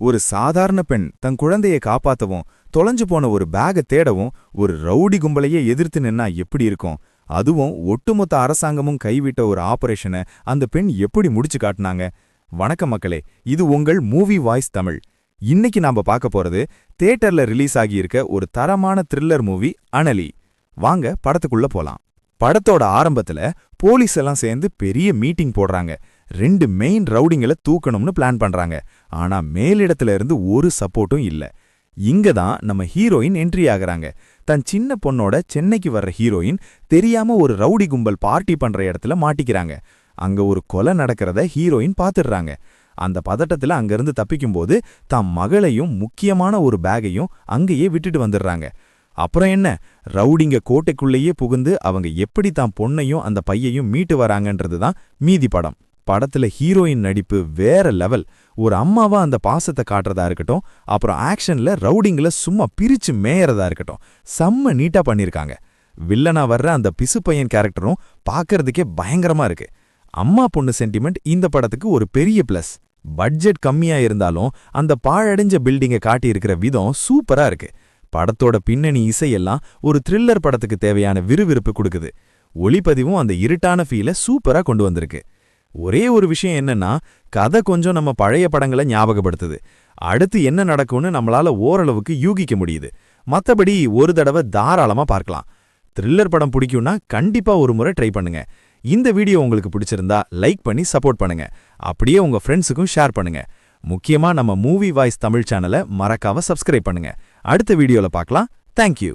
ஒரு சாதாரண பெண் தன் குழந்தைய காப்பாத்தவும் தொலைஞ்சு போன ஒரு பேகை தேடவும் ஒரு ரவுடி கும்பலையே எதிர்த்து நின்னா எப்படி இருக்கும்? அதுவும் ஒட்டுமொத்த அரசாங்கமும் கைவிட்ட ஒரு ஆபரேஷனை அந்த பெண் எப்படி முடிச்சு காட்டுனாங்க? வணக்கம் மக்களே இது உங்கள் மூவி வாய்ஸ் தமிழ். இன்னைக்கு நாம பார்க்க போறது தியேட்டர்ல ரிலீஸ் ஆகியிருக்க ஒரு தரமான த்ரில்லர் மூவி அனலி. வாங்க படத்துக்குள்ள போலாம். படத்தோட ஆரம்பத்துல போலீஸ் எல்லாம் சேர்ந்து பெரிய மீட்டிங் போடுறாங்க. ரெண்டு மெயின் ரவுடிங்களை தூக்கணும்னு பிளான் பண்றாங்க. ஆனா மேலிடத்துல இருந்து ஒரு சப்போர்ட்டும் இல்ல. இங்க தான் நம்ம ஹீரோயின் என்ட்ரி ஆகுறாங்க. தன் சின்ன பொண்ணோட சென்னைக்கு வர்ற ஹீரோயின் தெரியாம ஒரு ரவுடி கும்பல் பார்ட்டி பண்ற இடத்துல மாட்டிக்கிறாங்க. அங்க ஒரு கொலை நடக்கிறத ஹீரோயின் பாத்துடுறாங்க. அந்த பதட்டத்துல அங்கிருந்து தப்பிக்கும்போது தம் மகளையும் முக்கியமான ஒரு பேகையும் அங்கேயே விட்டுட்டு வந்துடுறாங்க. அப்புறம் என்ன? ரவுடிங்க கோட்டைக்குள்ளேயே புகுந்து அவங்க எப்படி தான் பொண்ணையும் அந்த பையையும் மீட்டு வராங்கன்றது தான் மீதி படம். படத்துல ஹீரோயின் நடிப்பு வேற லெவல். ஒரு அம்மாவா அந்த பாசத்தை காட்டுறதா இருக்கட்டும் அப்புறம் ஆக்ஷன்ல ரவுடிங்ல சும்மா பிரிச்சு மேயறதா இருக்கட்டும். செம்ம நீட்டா பண்ணிருக்காங்க. வில்லனா வர்ற அந்த பிசு பையன் கேரக்டரும் பார்க்கறதுக்கே பயங்கரமா இருக்கு. அம்மா பொண்ணு சென்டிமெண்ட் இந்த படத்துக்கு ஒரு பெரிய பிளஸ். பட்ஜெட் கம்மியா இருந்தாலும் அந்த பாழடைஞ்ச பில்டிங்கை காட்டியிருக்கிற விதம் சூப்பரா இருக்கு. படத்தோட பின்னணி இசையெல்லாம் ஒரு த்ரில்லர் படத்துக்கு தேவையான விறுவிறுப்பு கொடுக்குது. ஒளிப்பதிவும் அந்த இருட்டான ஃபீலை சூப்பரா கொண்டு வந்திருக்கு. ஒரே ஒரு விஷயம் என்னன்னா கதை கொஞ்சம் நம்ம பழைய படங்களை ஞாபகப்படுத்துது. அடுத்து என்ன நடக்கும்னு நம்மளால ஓரளவுக்கு யூகிக்க முடியுது. மத்தபடி ஒரு தடவை தாராளமா பார்க்கலாம். த்ரில்லர் படம் பிடிக்கும்னா கண்டிப்பா ஒரு முறை ட்ரை பண்ணுங்க. இந்த வீடியோ உங்களுக்கு பிடிச்சிருந்தா லைக் பண்ணி சப்போர்ட் பண்ணுங்க. அப்படியே உங்க ஃப்ரெண்ட்ஸுக்கும் ஷேர் பண்ணுங்க. முக்கியமா நம்ம மூவி வாய்ஸ் தமிழ் சேனலை மறக்காம சப்ஸ்கிரைப் பண்ணுங்க. அடுத்த வீடியோல பார்க்கலாம். தேங்க்யூ